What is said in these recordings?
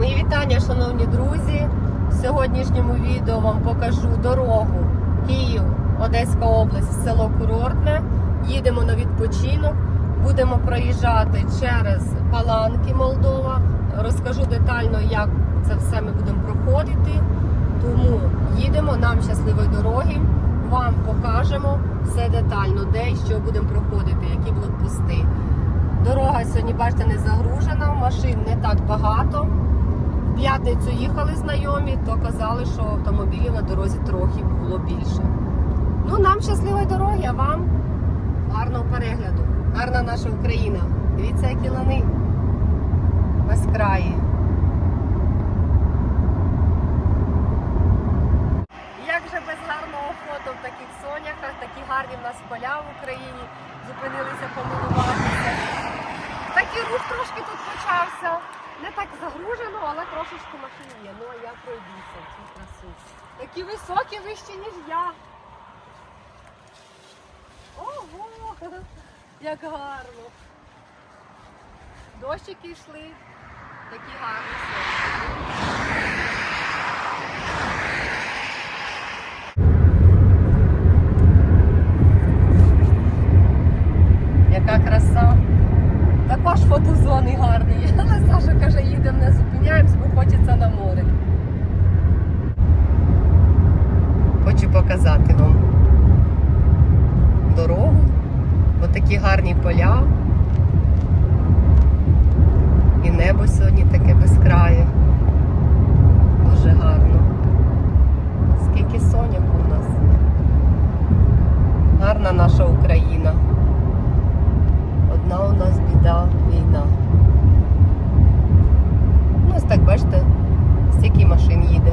Мої вітання, шановні друзі. В сьогоднішньому відео вам покажу дорогу Київ, Одеська область, село Курортне. Їдемо на відпочинок. Будемо проїжджати через Паланки, Молдова. Розкажу детально, як це все ми будемо проходити. Тому їдемо нам щасливої дороги. Вам покажемо все детально, де і що будемо проходити, які блокпости. Дорога сьогодні, бачите, не загружена, машин не так багато. П'ятницю їхали знайомі, то казали, що автомобілів на дорозі трохи було більше. Ну, нам щасливої дороги, а вам гарного перегляду. Гарна наша Україна. Дивіться, які лани безкраї. Як же без гарного фото в таких соняках, такі гарні в нас поля в Україні. Зупинилися помилуватися. Такий рух трошки тут почався. Не так загружено, але трошечки машин є. Ну а я пройдуся в цю красу. Такі високі, вищі, ніж я. Ого! Як гарно. Дощики йшли. Такі гарні сонці. Яка краса. Також фотозони гарні. Але Саша каже, їдемо, не зупиняємось, бо хочеться на море. Хочу показати вам дорогу. Отакі гарні поля. І небо сьогодні таке безкрає. Дуже гарно. Скільки соняху у нас. Гарна наша Україна. Одна у нас біда війна. Ну, ось так бачите, стільки машин їде.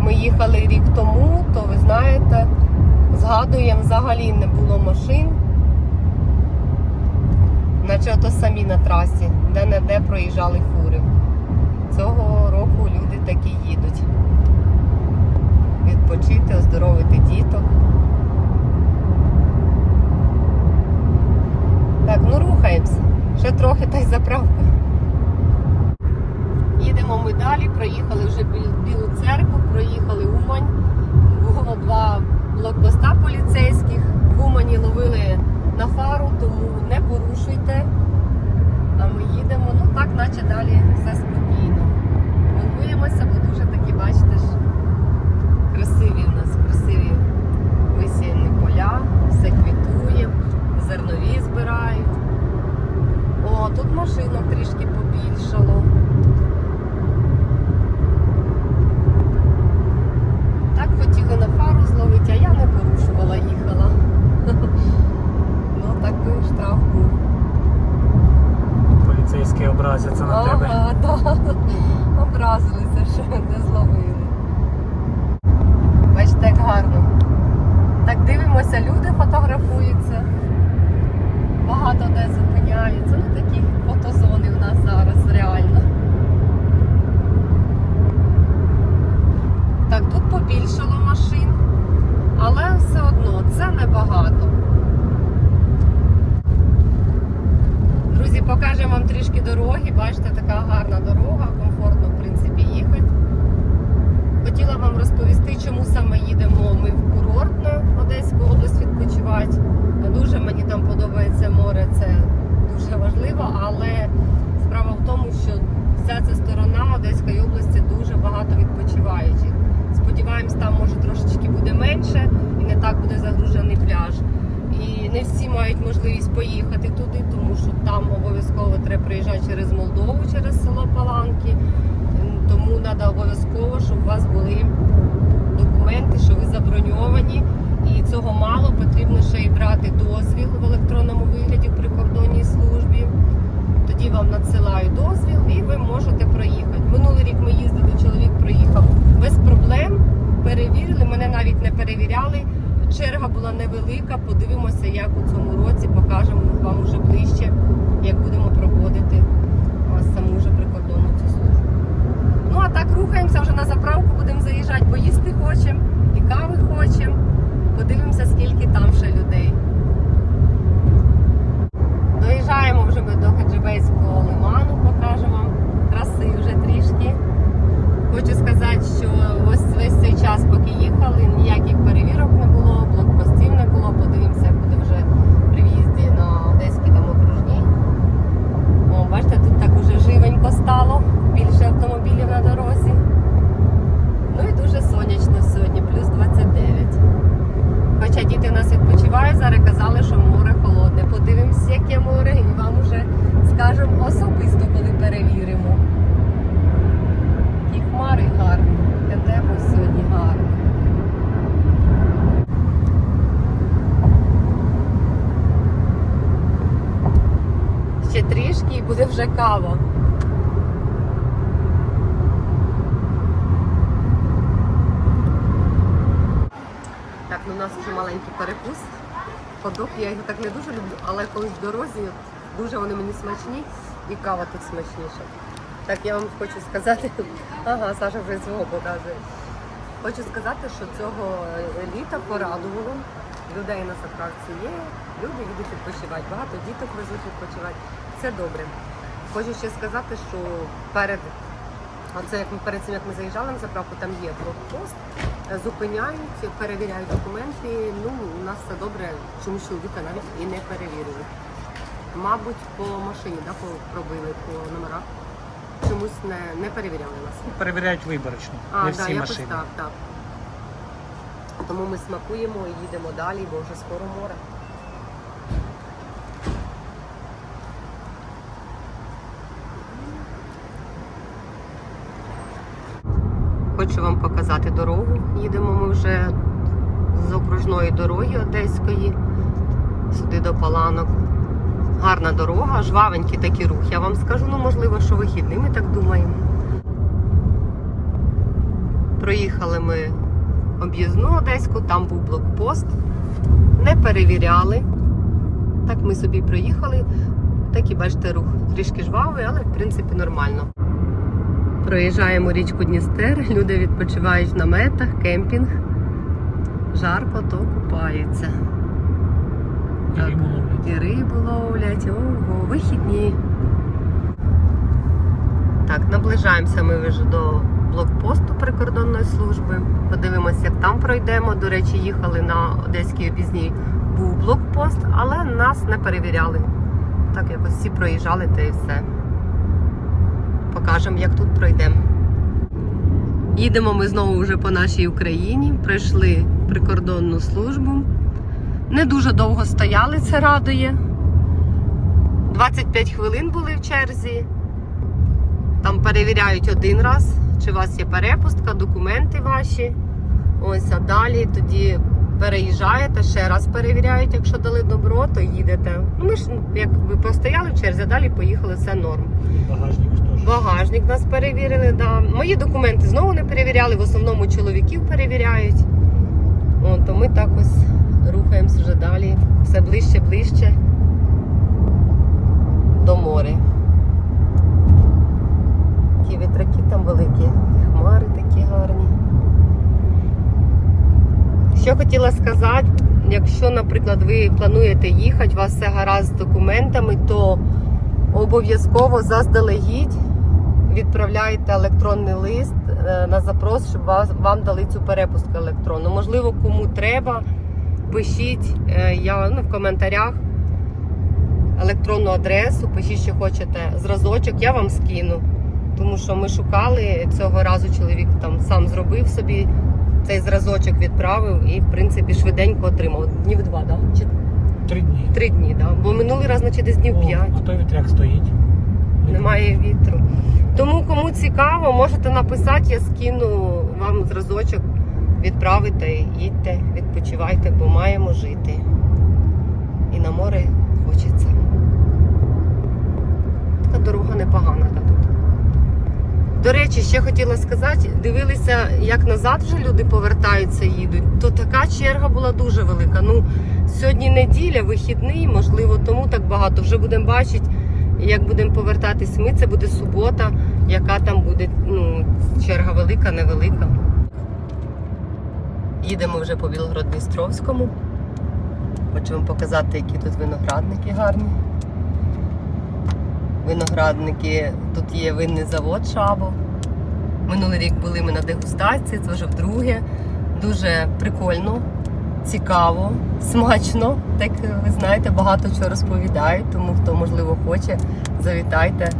Ми їхали рік тому, то ви знаєте, згадуємо, взагалі не було машин. Наче ото самі на трасі, де-не-де проїжджали фури. Цього року люди такі їдуть. Відпочити, оздоровити діток. Так, ну рухаємось. Ще трохи та й заправка. Їдемо ми далі, проїхали вже Біл- Білу церкву, проїхали Умань. Було два блокпоста поліцейських. В Умані ловили на фару, тому не порушуйте. А ми їдемо, ну так, наче далі все спокійно. Милуємося, бо дуже такі, бачите ж, красиві в нас, красиві висіяні поля, все квітує, зернові збирають. О, тут машинок трішки побільшало. Так хотіли на фару зловити, а я не порушувала, їхала. Ну, такий штраф був. Поліцейські образяться на тебе. Ага, да. Образилися, що не зловили. Бачите, як гарно. Так дивимося, люди фотографуються. Багато де зупиняються. Ну такі фотозони в нас зараз реально. Так, тут побільшало машин, але все одно це небагато. Друзі, покажемо вам трішки дороги. Бачите, така гарна дорога, комфортно, в принципі, їхати. Хотіла вам розповісти, чому саме їдемо ми в курортне Одеську область відпочивати. Дуже мені там подобається море, це дуже важливо, але справа в тому, що вся ця сторона Одеської області дуже багато відпочиваючих. Сподіваємось, там може трошечки буде менше і не так буде загружений пляж. І не всі мають можливість поїхати туди, тому що там обов'язково треба приїжджати через Молдову, через село Паланки. Тому треба обов'язково, щоб у вас були документи, що ви заброньовані. І цього мало, потрібно ще й брати дозвіл в електронному вигляді в прикордонній службі. Тоді вам надсилають дозвіл і ви можете проїхати. Минулий рік ми їздили, чоловік проїхав без проблем. Перевірили, мене навіть не перевіряли. Черга була невелика. Подивимося, як у цьому році покажемо вам уже ближче, як будемо проходити саму вже прикордонну цю службу. Ну а так рухаємося вже на заправку, будемо заїжджати, бо їсти хочемо і кави хочемо. Подивимося, скільки там ще людей. Доїжджаємо вже ми до Хаджибейського лиману, покажемо вам краси вже трішки. вже кава. Так, ну у нас вже маленький перекус. Ходок, я його так не дуже люблю, але коли в дорозі дуже вони мені смачні і кава тут смачніша. Так, я вам хочу сказати, ага, Саша вже свого показує. Хочу сказати, що цього літа порадувало. Людей на заправці є, люди їдуть відпочивати. Багато діток везуть відпочивати. Це добре. Хочу ще сказати, що перед а це як ми перед цим, як ми заїжджали на заправку, там є блокпост, зупиняють, перевіряють документи. Ну, у нас все добре, чому чоловіка навіть і не перевірили. Мабуть, по машині, да, по- пробили по номерах. Чомусь не, не перевіряли нас. Перевіряють виборочно. А, не всі якось машини. так, так. Тому ми смакуємо і їдемо далі, бо вже скоро море. Хочу вам показати дорогу. Їдемо ми вже з окружної дороги Одеської, сюди до Паланок. Гарна дорога, жвавенький такий рух. Я вам скажу, ну можливо, що вихідний, ми так думаємо. Проїхали ми об'їзну Одеську, там був блокпост. Не перевіряли. Так ми собі проїхали. Такий, бачите, рух трішки жвавий, але в принципі нормально. Проїжджаємо річку Дністер, люди відпочивають в наметах, кемпінг. Жарко, то купаються. Ловлять. І рибу ловлять, ого, вихідні. Так, наближаємося ми вже до блокпосту прикордонної служби. Подивимося, як там пройдемо. До речі, їхали на Одеській об'їзній. Був блокпост, але нас не перевіряли. Так якось всі проїжджали та і все. Покажемо, як тут пройдемо. Їдемо ми знову вже по нашій Україні. Пройшли прикордонну службу. Не дуже довго стояли, це радує. 25 хвилин були в черзі. Там перевіряють один раз, чи у вас є перепустка, документи ваші. Ось, а далі тоді переїжджаєте, ще раз перевіряють, якщо дали добро, то їдете. Ну, ми ж як ви постояли в черзі, а далі поїхали, все норм. Багажник. Багажник нас перевірили, да. Мої документи знову не перевіряли, в основному чоловіків перевіряють. О, то ми так ось рухаємося вже далі, все ближче, ближче до моря. Ті вітряки там великі, хмари такі гарні. Що хотіла сказати, якщо, наприклад, ви плануєте їхати, у вас все гаразд з документами, то обов'язково заздалегідь відправляєте електронний лист е, на запрос, щоб вас, вам дали цю перепустку електронну. Можливо, кому треба, пишіть е, я, ну, в коментарях електронну адресу, пишіть, що хочете зразочок, я вам скину. Тому що ми шукали цього разу чоловік там сам зробив собі цей зразочок, відправив і, в принципі, швиденько отримав. Днів два, да? Чи Три дні. три дні, да? бо минулий раз, наче десь днів п'ять а той вітряк стоїть. Немає вітру. Тому кому цікаво, можете написати, я скину вам зразочок, відправите, їдьте, відпочивайте, бо маємо жити. І на море хочеться. Така дорога непогана тут. До речі, ще хотіла сказати, дивилися, як назад вже люди повертаються, їдуть, то така черга була дуже велика. Ну, сьогодні неділя, вихідний, можливо, тому так багато. Вже будемо бачити, як будемо повертатись ми, це буде субота, яка там буде ну, черга велика, невелика. Їдемо вже по Білгород-Дністровському. Хочу вам показати, які тут виноградники гарні. Виноградники, тут є винний завод Шабо. Минулий рік були ми на дегустації, це вже вдруге. Дуже прикольно, цікаво, смачно. Так ви знаєте, багато чого розповідають, тому хто можливо хоче, завітайте.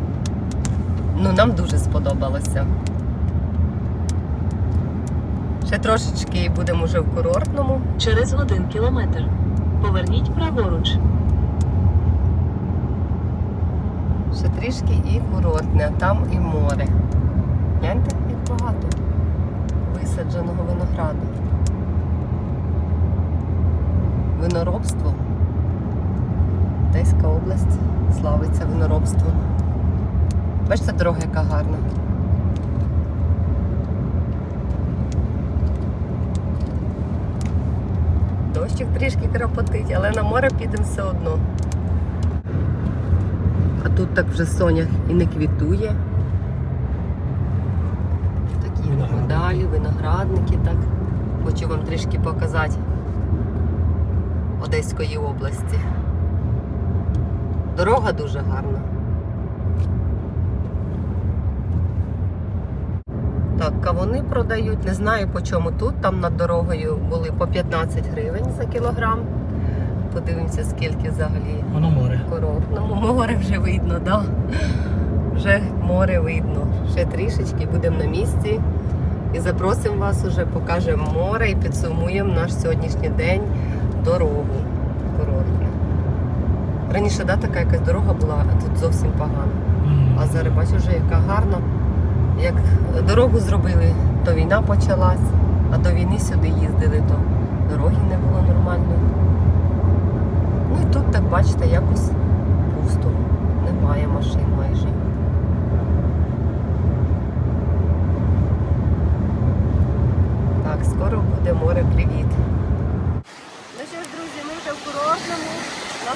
Ну, нам дуже сподобалося. Ще трошечки і будемо вже в курортному. Через один кілометр. Поверніть праворуч. Ще трішки і курортне, а там і море. Гляньте, як багато висадженого винограду. Виноробство. Одеська область славиться виноробством. Бачите, дорога яка гарна. Дощик трішки крапотить, але на море підемо все одно. А тут так вже сонях і не квітує. Такі Виноградники. далі, виноградники, так. Хочу вам трішки показати Одеської області. Дорога дуже гарна. Так, кавуни продають, не знаю по чому тут. Там над дорогою були по 15 гривень за кілограм. Подивимося, скільки взагалі Воно море. коров. Ну, море вже видно, да. Вже море видно. Ще трішечки будемо на місці. І запросимо вас уже, покажемо море і підсумуємо наш сьогоднішній день дорогу курортну. Раніше да, така якась дорога була, а тут зовсім погано. А зараз бачу вже яка гарна. Як дорогу зробили, то війна почалась, а до війни сюди їздили, то дороги не було нормальної. Ну і тут, так бачите, якось пусто. Немає машин майже. Так, скоро буде море привіт. Ну що ж, друзі, ми вже в курортному, на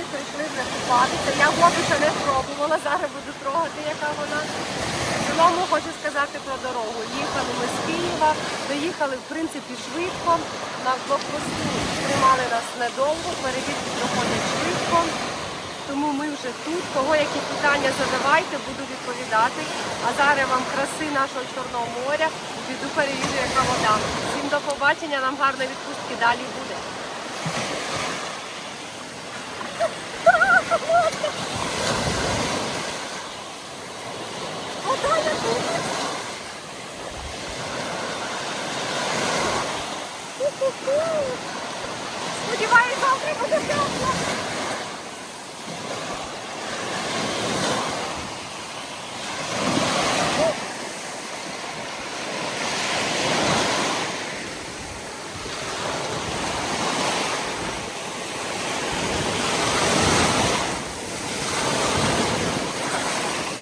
морі купатися. Я воду ще не пробувала, зараз буду трогати, яка вона. Цілому хочу сказати про дорогу. Їхали ми з Києва, доїхали в принципі швидко. На блокпосту тримали нас недовго, перевірки проходять швидко. Тому ми вже тут. Кого які питання задавайте, буду відповідати. А зараз вам краси нашого Чорного моря. Піду перевірю, яка вода. Всім до побачення, нам гарної відпустки далі буде. Вода як буде. Сподіваюсь, завтра буде тепло.